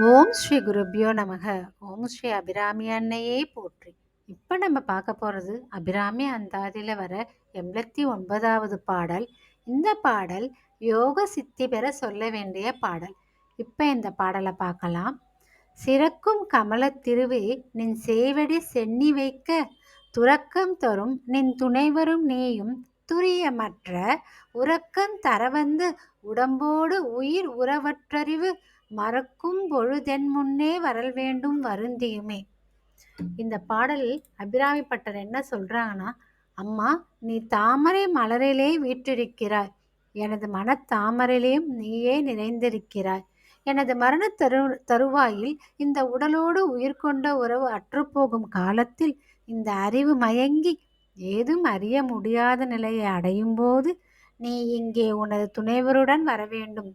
ஓம் ஸ்ரீ குருபியோ நமக. ஓம் ஸ்ரீ அபிராமி அன்னையே போற்றி. இப்போ நம்ம பார்க்க போகிறது அபிராமி அந்தாதியில் வர எண்பத்தி ஒன்பதாவது பாடல். இந்த பாடல் யோக சித்தி பெற சொல்ல வேண்டிய பாடல். இப்போ இந்த பாடலை பார்க்கலாம். சிறக்கும் கமல திருவே நின் சேவடி சென்னி வைக்க துறக்கம் தரும் நின் துணைவரும் நீயும் துரியமற்ற உறக்கம் தரவந்து உடம்போடு உயிர் உறவற்றறிவு மறக்கும் பொழுதென் முன்னே வரல் வேண்டும் வருந்தியுமே. இந்த பாடலில் அபிராமி பட்டர் என்ன சொல்றாங்கன்னா அம்மா நீ தாமரை மலரிலே வீற்றிருக்கிறாய். எனது மன தாமரையிலேயும் நீயே நிறைந்திருக்கிறாய். எனது மரண தரு தருவாயில் இந்த உடலோடு உயிர் கொண்ட உறவு அற்றுப்போகும் காலத்தில் இந்த அறிவு மயங்கி ஏதும் அறிய முடியாத நிலையை அடையும் போது நீ இங்கே உனது துணைவருடன் வர வேண்டும்.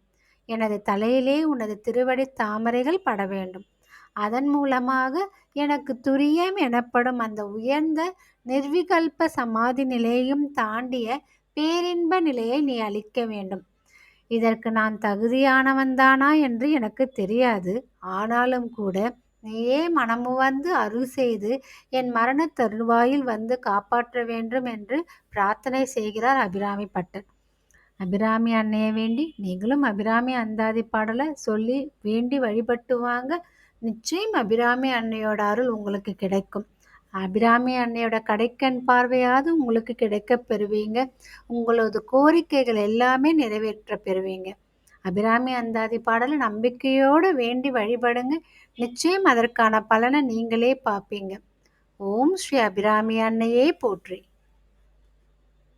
எனது தலையிலே உனது திருவடி தாமரைகள் பட வேண்டும். அதன் மூலமாக எனக்கு துரியம் எனப்படும் அந்த உயர்ந்த நிர்விகல்ப சமாதி நிலையும் தாண்டிய பேரின்ப நிலையை நீ அளிக்க வேண்டும். இதற்கு நான் தகுதியானவன்தானா என்று எனக்கு தெரியாது. ஆனாலும் கூட நீயே மனமுவந்து அருள் செய்து என் மரண தருவாயில் வந்து காப்பாற்ற வேண்டும் என்று பிரார்த்தனை செய்கிறார் அபிராமி பட்டர். அபிராமி அன்னையை வேண்டி நீங்களும் அபிராமி அந்தாதி பாடலை சொல்லி வேண்டி வழிபட்டு வாங்க. நிச்சயம் அபிராமி அன்னையோட அருள் உங்களுக்கு கிடைக்கும். அபிராமி அன்னையோட கடைக்கண் பார்வையாவது உங்களுக்கு கிடைக்க பெறுவீங்க. உங்களது கோரிக்கைகள் எல்லாமே நிறைவேற்ற பெறுவீங்க. அபிராமி அந்தாதி பாடலை நம்பிக்கையோடு வேண்டி வழிபடுங்க. நிச்சயம் அதற்கான பலனை நீங்களே பார்ப்பீங்க. ஓம் ஸ்ரீ அபிராமி அன்னையே போற்றி.